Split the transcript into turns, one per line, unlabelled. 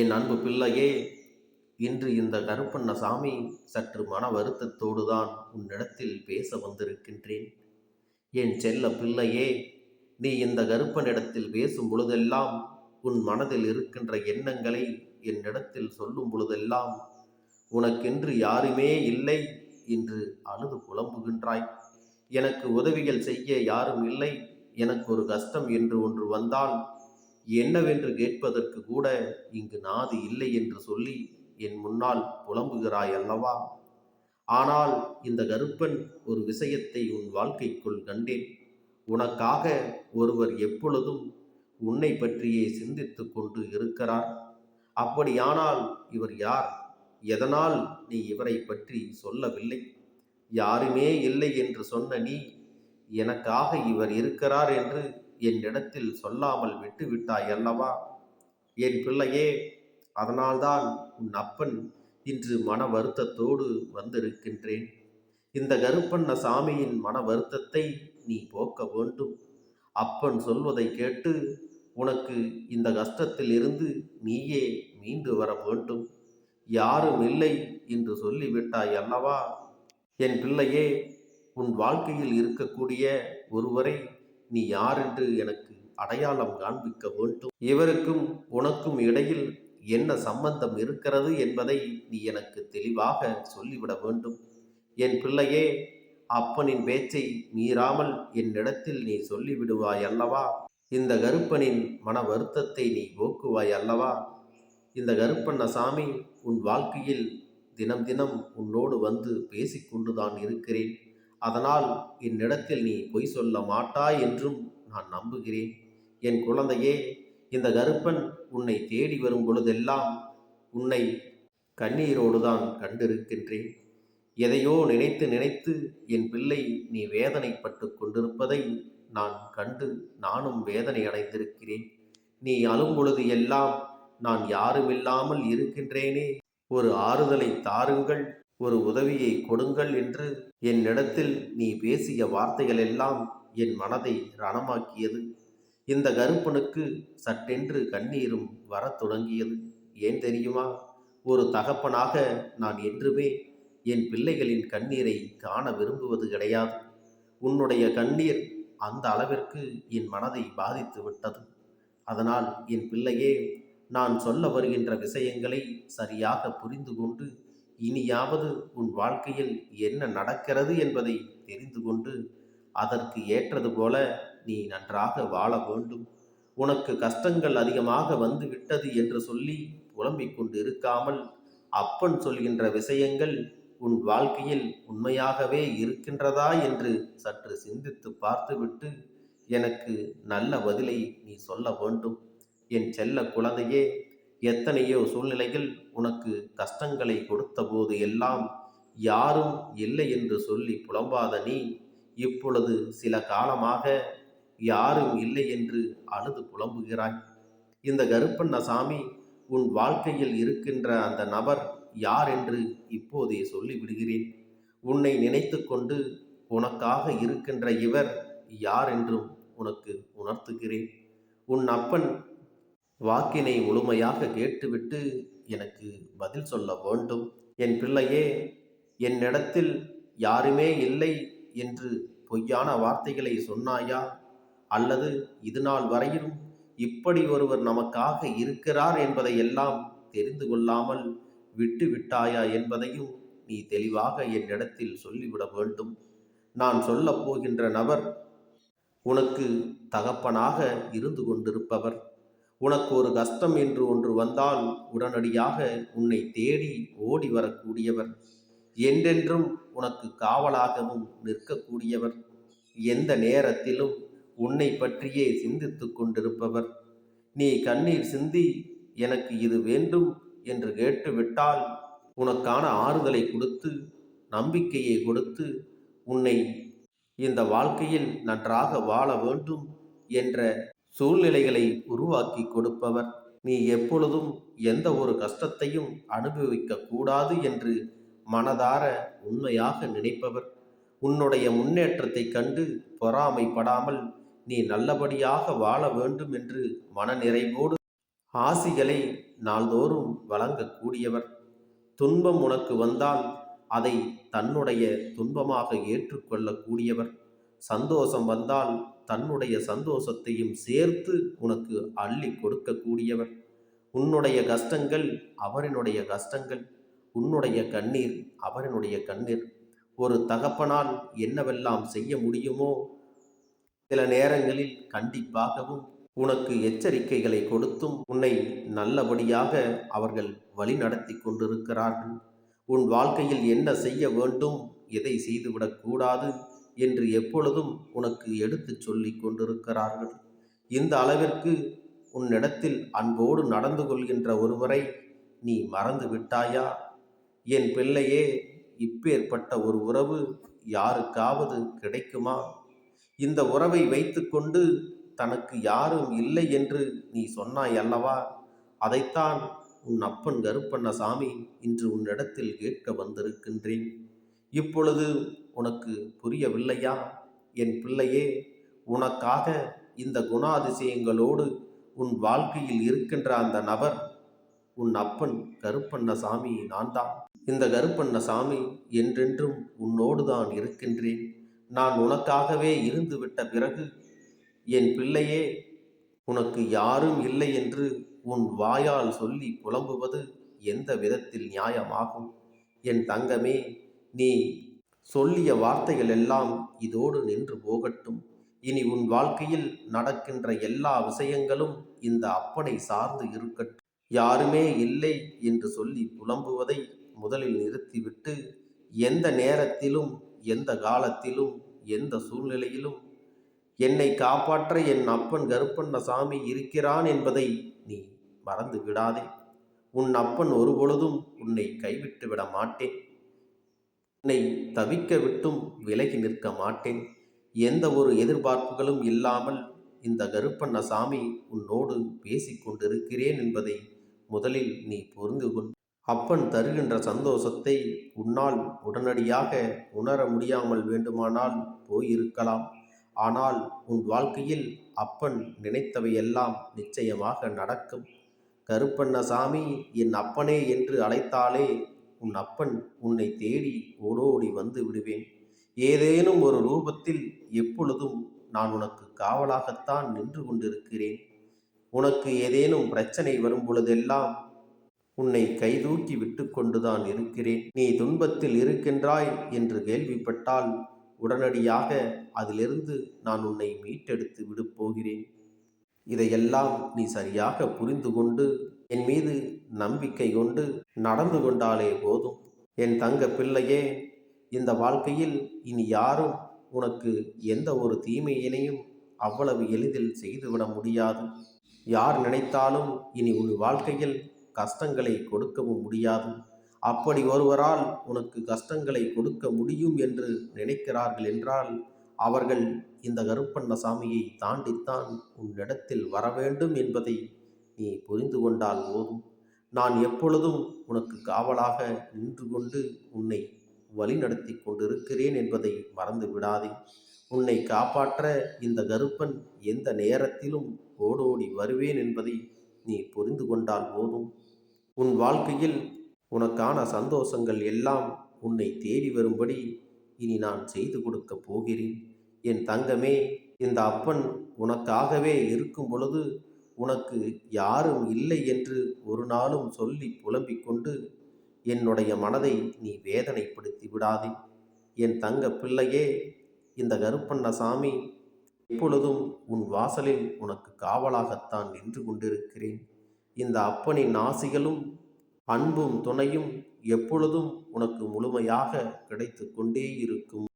என் அன்பு பிள்ளையே இன்று இந்த கருப்பண்ணசாமி சற்று மன வருத்தத்தோடு தான் உன்னிடத்தில் பேச வந்திருக்கின்றேன். என் செல்ல பிள்ளையே நீ இந்த கருப்பனிடத்தில் பேசும் பொழுதெல்லாம் உன் மனதில் இருக்கின்ற எண்ணங்களை என்னிடத்தில் சொல்லும் பொழுதெல்லாம் உனக்கென்று யாருமே இல்லை என்று அழுது புலம்புகின்றாய். எனக்கு உதவிகள் செய்ய யாரும் இல்லை எனக்கு ஒரு கஷ்டம் என்று ஒன்று வந்தால் என்னவென்று கேட்பதற்கு கூட இங்கு நாது இல்லை என்று சொல்லி என் முன்னால் புலம்புகிறாய் அல்லவா? ஆனால் இந்த கருப்பன் ஒரு விஷயத்தை உன் வாழ்க்கைக்குள் கண்டேன். உனக்காக ஒருவர் எப்பொழுதும் உன்னை பற்றியே சிந்தித்து கொண்டு இருக்கிறார். அப்படியானால் இவர் யார்? எதனால் நீ இவரை பற்றி சொல்லவில்லை? யாருமே இல்லை என்று சொன்ன நீ எனக்காக இவர் இருக்கிறார் என்று என்னிடத்தில் சொல்லாமல் விட்டு விட்டாய் அல்லவா? என் பிள்ளையே அதனால்தான் உன் அப்பன் இன்று மன வருத்தத்தோடு வந்திருக்கின்றேன். இந்த கருப்பண்ண சாமியின் மன வருத்தத்தை நீ போக்க வேண்டும். அப்பன் சொல்வதை கேட்டு உனக்கு இந்த கஷ்டத்தில் இருந்து நீயே மீண்டு வர வேண்டும். யாரும் இல்லை என்று சொல்லிவிட்டாய் அல்லவா? என் பிள்ளையே உன் வாழ்க்கையில் இருக்கக்கூடிய ஒருவரை நீ யார் என்று எனக்கு அடையாளம் காண்பிக்க வேண்டும். இவருக்கும் உனக்கும் இடையில் என்ன சம்பந்தம் இருக்கிறது என்பதை நீ எனக்கு தெளிவாக சொல்லிவிட வேண்டும். என் பிள்ளையே அப்பனின் பேச்சை மீறாமல் என்னிடத்தில் நீ சொல்லிவிடுவாய் அல்லவா? இந்த கருப்பனின் மன வருத்தத்தை நீ போக்குவாய் அல்லவா? இந்த கருப்பண்ண சாமி உன் வாழ்க்கையில் தினம் தினம் உன்னோடு வந்து பேசிக்கொண்டுதான் இருக்கிறேன். அதனால் என்னிடத்தில் நீ பொய் சொல்ல மாட்டாய் என்றும் நான் நம்புகிறேன். என் குழந்தையே இந்த கருப்பன் உன்னை தேடி வரும் பொழுதெல்லாம் உன்னை கண்ணீரோடு தான் கண்டிருக்கின்றேன். எதையோ நினைத்து நினைத்து என் பிள்ளை நீ வேதனைப்பட்டு கொண்டிருப்பதை நான் கண்டு நானும் வேதனை அடைந்திருக்கிறேன். நீ அழும் பொழுது எல்லாம் நான் யாருமில்லாமல் இருக்கின்றேனே. ஒரு ஆறுதலை தாருங்கள். ஒரு உதவியை கொடுங்கள் என்று என்னிடத்தில் நீ பேசிய வார்த்தைகள் எல்லாம் என் மனதை ரணமாக்கியது. இந்த கருப்பனுக்கு சட்டென்று கண்ணீரும் வரத் தொடங்கியது. ஏன் தெரியுமா? ஒரு தகப்பனாக நான் என்றுமே என் பிள்ளைகளின் கண்ணீரை காண விரும்புவது கிடையாது. உன்னுடைய கண்ணீர் அந்த அளவிற்கு என் மனதை பாதித்து விட்டது. அதனால் என் பிள்ளையே நான் சொல்ல வருகின்ற விஷயங்களை சரியாக புரிந்து கொண்டு இனியாவது உன் வாழ்க்கையில் என்ன நடக்கிறது என்பதை தெரிந்து கொண்டு அதற்கு ஏற்றது போல நீ நன்றாக வாழ வேண்டும். உனக்கு கஷ்டங்கள் அதிகமாக வந்து விட்டது என்று சொல்லி புலம்பிக் கொண்டு இருக்காமல் அப்பன் சொல்கின்ற விஷயங்கள் உன் வாழ்க்கையில் உண்மையாகவே இருக்கின்றதா என்று சற்று சிந்தித்து பார்த்துவிட்டு எனக்கு நல்ல பதிலை நீ சொல்ல வேண்டும். என் செல்ல குழந்தையே எத்தனையோ சூழ்நிலைகள் உனக்கு கஷ்டங்களை கொடுத்த போது எல்லாம் யாரும் இல்லை என்று சொல்லி புலம்பாத நீ இப்பொழுது சில காலமாக யாரும் இல்லை என்று அழுது புலம்புகிறாய். இந்த கருப்பண்ணசாமி உன் வாழ்க்கையில் இருக்கின்ற அந்த நபர் யார் என்று இப்போதே சொல்லிவிடுகிறேன். உன்னை நினைத்து கொண்டு உனக்காக இருக்கின்ற இவர் யார் என்றும் உனக்கு உணர்த்துகிறேன். உன் அப்பன் வாக்கினை முழுமையாக கேட்டுவிட்டு எனக்கு பதில் சொல்ல வேண்டும். என் பிள்ளையே என்னிடத்தில் யாருமே இல்லை என்று பொய்யான வார்த்தைகளை சொன்னாயா? அல்லது இது நாள் வரையிலும் இப்படி ஒருவர் நமக்காக இருக்கிறார் என்பதை எல்லாம் தெரிந்து கொள்ளாமல் விட்டு விட்டாயா என்பதையும் நீ தெளிவாக என்னிடத்தில் சொல்லிவிட வேண்டும். நான் சொல்லப் போகின்ற நபர் உனக்கு தகப்பனாக இருந்து கொண்டிருப்பவர். உனக்கு ஒரு கஷ்டம் என்று ஒன்று வந்தால் உடனடியாக உன்னை தேடி ஓடி வரக்கூடியவர். என்றென்றும் உனக்கு காவலாகவும் நிற்கக்கூடியவர். எந்த நேரத்திலும் உன்னை பற்றியே சிந்தித்து கொண்டிருப்பவர். நீ கண்ணீர் சிந்தி எனக்கு இது வேண்டும் என்று கேட்டுவிட்டால் உனக்கான ஆறுதலை கொடுத்து நம்பிக்கையை கொடுத்து உன்னை இந்த வாழ்க்கையில் நன்றாக வாழ வேண்டும் என்ற சூழ்நிலைகளை உருவாக்கி கொடுப்பவர். நீ எப்பொழுதும் எந்த ஒரு கஷ்டத்தையும் அனுபவிக்க கூடாது என்று மனதார உண்மையாக நினைப்பவர். உன்னுடைய முன்னேற்றத்தை கண்டு பொறாமைப்படாமல் நீ நல்லபடியாக வாழ வேண்டும் என்று மனநிறைவோடு ஆசிகளை நாள்தோறும் வழங்கக்கூடியவர். துன்பம் உனக்கு வந்தால் அதை தன்னுடைய துன்பமாக ஏற்றுக்கொள்ளக்கூடியவர். சந்தோஷம் வந்தால் தன்னுடைய சந்தோஷத்தையும் சேர்த்து உனக்கு அள்ளி கொடுக்கக்கூடியவர் உன்னுடைய கஷ்டங்கள் அவரினுடைய கஷ்டங்கள் உன்னுடைய கண்ணீர் அவரினுடைய கண்ணீர். ஒரு தகப்பனால் என்னவெல்லாம் செய்ய முடியுமோ சில நேரங்களில் கண்டிப்பாகவும் உனக்கு எச்சரிக்கைகளை கொடுத்தும் உன்னை நல்லபடியாக அவர்கள் வழி நடத்தி கொண்டிருக்கிறார்கள். உன் வாழ்க்கையில் என்ன செய்ய வேண்டும் எதை செய்துவிடக்கூடாது என்று எப்பொழுதும் உனக்கு எடுத்துச் சொல்லி கொண்டிருக்கிறார்கள். இந்த அளவிற்கு உன்னிடத்தில் அன்போடு நடந்து கொள்கின்ற ஒருவரை நீ மறந்து விட்டாயா? என் பிள்ளையே இப்பேற்பட்ட ஒரு உறவு யாருக்காவது கிடைக்குமா? இந்த உறவை வைத்துக்கொண்டு தனக்கு யாரும் இல்லை என்று நீ சொன்னாய் அல்லவா? அதைத்தான் உன் அப்பன் கருப்பண்ணசாமி இன்று உன்னிடத்தில் கேட்க வந்திருக்கின்றேன். இப்பொழுது உனக்கு புரியவில்லையா? என் பிள்ளையே உனக்காக இந்த குணாதிசயங்களோடு உன் வாழ்க்கையில் இருக்கின்ற அந்த நபர் உன் அப்பன் கருப்பண்ணசாமி நான் தான் இந்த கருப்பண்ண சாமி என்றென்றும் உன்னோடு தான் இருக்கின்றேன். நான் உனக்காகவே இருந்துவிட்ட பிறகு என் பிள்ளையே உனக்கு யாரும் இல்லை என்று உன் வாயால் சொல்லி புலம்புவது எந்த விதத்தில் நியாயமாகும்? என் தங்கமே நீ சொல்லிய வார்த்தைகள் எல்லாம் இதோடு நின்று போகட்டும். இனி உன் வாழ்க்கையில் நடக்கின்ற எல்லா விஷயங்களும் இந்த அப்பனை சார்ந்து இருக்கட்டும். யாருமே இல்லை என்று சொல்லி புலம்புவதை முதலில் நிறுத்திவிட்டு எந்த நேரத்திலும் எந்த காலத்திலும் எந்த சூழ்நிலையிலும் என்னை காப்பாற்ற என் அப்பன் கருப்பண்ணசாமி இருக்கிறான் என்பதை நீ மறந்து விடாதே உன் அப்பன் ஒருபொழுதும் உன்னை கைவிட்டு விட மாட்டேன். என்னை தவிக்க விட்டும் விலகி நிற்க மாட்டேன். எந்த ஒரு எதிர்பார்ப்புகளும் இல்லாமல் இந்த கருப்பண்ணசாமி உன்னோடு பேசிக்கொண்டிருக்கிறேன் என்பதை முதலில் நீ புரிந்து கொள். அப்பன் தருகின்ற சந்தோஷத்தை உன்னால் உடனடியாக உணர முடியாமல் வேண்டுமானால் போயிருக்கலாம். ஆனால் உன் வாழ்க்கையில் அப்பன் நினைத்தவையெல்லாம் நிச்சயமாக நடக்கும். கருப்பண்ணசாமி என் அப்பனே என்று அழைத்தாலே உன் அப்பன் உன்னை தேடி ஓடோடி வந்து விடுவேன். ஏதேனும் ஒரு ரூபத்தில் எப்பொழுதும் நான் உனக்கு காவலாகத்தான் நின்று கொண்டிருக்கிறேன். உனக்கு ஏதேனும் பிரச்சனை வரும் பொழுதெல்லாம் உன்னை கைதூக்கி விட்டு கொண்டுதான் இருக்கிறேன். நீ துன்பத்தில் இருக்கின்றாய் என்று கேள்விப்பட்டால் உடனடியாக அதிலிருந்து நான் உன்னை மீட்டெடுத்து விடுப்போகிறேன் இதையெல்லாம் நீ சரியாக புரிந்து கொண்டு என் மீது நம்பிக்கை கொண்டு நடந்து கொண்டாலே போதும். என் தங்க பிள்ளையே இந்த வாழ்க்கையில் இனி யாரும் உனக்கு எந்த ஒரு தீமையினையும் அவ்வளவு எளிதில் செய்துவிட முடியாது. யார் நினைத்தாலும் இனி உன் வாழ்க்கையில் கஷ்டங்களை கொடுக்கவும் முடியாது. அப்படி ஒருவரால் உனக்கு கஷ்டங்களை கொடுக்க முடியும் என்று நினைக்கிறார்கள் என்றால் அவர்கள் இந்த கருப்பண்ண சாமியை தாண்டித்தான் உன்னிடத்தில் வர வேண்டும் என்பதை நீ புரிந்து கொண்டால் போதும். நான் எப்பொழுதும் உனக்கு காவலாக நின்று கொண்டு உன்னை வழிநடத்தி கொண்டிருக்கிறேன் என்பதை மறந்து விடாதே. உன்னை காப்பாற்ற இந்த கருப்பன் எந்த நேரத்திலும் ஓடோடி வருவேன் என்பதை நீ புரிந்து கொண்டால் போதும். உன் வாழ்க்கையில் உனக்கான சந்தோஷங்கள் எல்லாம் உன்னை தேடி வரும்படி இனி நான் செய்து கொடுக்கப் போகிறேன். என் தங்கமே இந்த அப்பன் உனக்காகவே இருக்கும் பொழுது உனக்கு யாரும் இல்லை என்று ஒரு நாளும் சொல்லி புலம்பிக் கொண்டு என்னுடைய மனதை நீ வேதனைப்படுத்தி விடாதே. என் தங்க பிள்ளையே இந்த கருப்பண்ணசாமி எப்பொழுதும் உன் வாசலில் உனக்கு காவலாகத்தான் நின்று கொண்டிருக்கிறேன். இந்த அப்பனின் ஆசிகளும் அன்பும் துணையும் எப்பொழுதும் உனக்கு முழுமையாக கிடைத்து கொண்டே இருக்கும்.